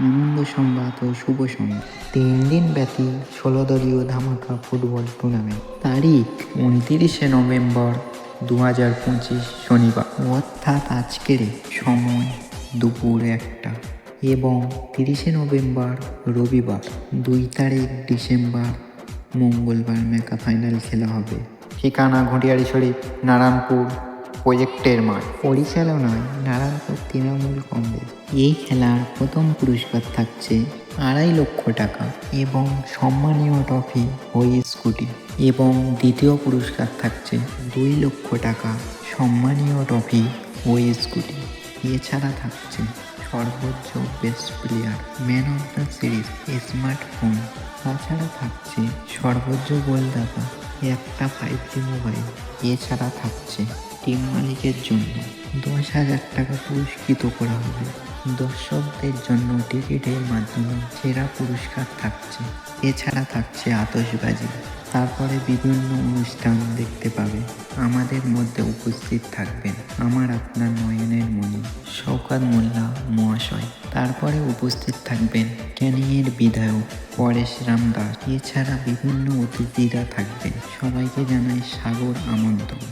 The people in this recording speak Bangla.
আনন্দ সংবাদ ও শুভ সংবাদ। তিন দিন ব্যাপী ষোলো দলীয় ধামাকা ফুটবল টুর্নামেন্ট তারিখ উনতিরিশে নভেম্বর দু হাজার পঁচিশ শনিবার। অর্থাৎ আজকের সময় দুপুর একটা এবং তিরিশে নভেম্বর রবিবার দুই তারিখ ডিসেম্বর মঙ্গলবার মেকা ফাইনাল খেলা হবে। ঠিকানা ঘটিয়ারি শরীফ নারায়ণপুর। প্রজেক্টের মাঠ পরিচালনায় নারায়ণপুর তৃণমূল কংগ্রেস। এই খেলার প্রথম পুরস্কার থাকছে আড়াই লক্ষ টাকা এবং সম্মানীয় ট্রফি ওই স্কুটি। এবং দ্বিতীয় পুরস্কার থাকছে দুই লক্ষ টাকা সম্মানীয় ট্রফি ওই স্কুটি। এছাড়া থাকছে সর্বোচ্চ best player man of the series smartphone তাছাড়া থাকছে সর্বোচ্চ গোলদাতা একটা ফাইভ জি মোবাইল এছাড়া থাকছে টিম মালিকের জন্য দশ হাজার টাকা পুরস্কৃত করা হবে। দর্শকদের জন্য টিকিটের মাধ্যমে সেরা পুরস্কার থাকছে। এছাড়া থাকছে আতশবাজি। তারপরে বিভিন্ন অনুষ্ঠান দেখতে পাবে। আমাদের মধ্যে উপস্থিত থাকবেন আমার আপনার নয়নের মণি, শওকাত মোল্লা মহাশয়। তারপরে উপস্থিত থাকবেন ক্যানিংয়ের বিধায়ক পরেশ রাম দাস। এছাড়া বিভিন্ন অতিথিরা থাকবেন। সবাইকে জানাই সাগর আমন্ত্রণ।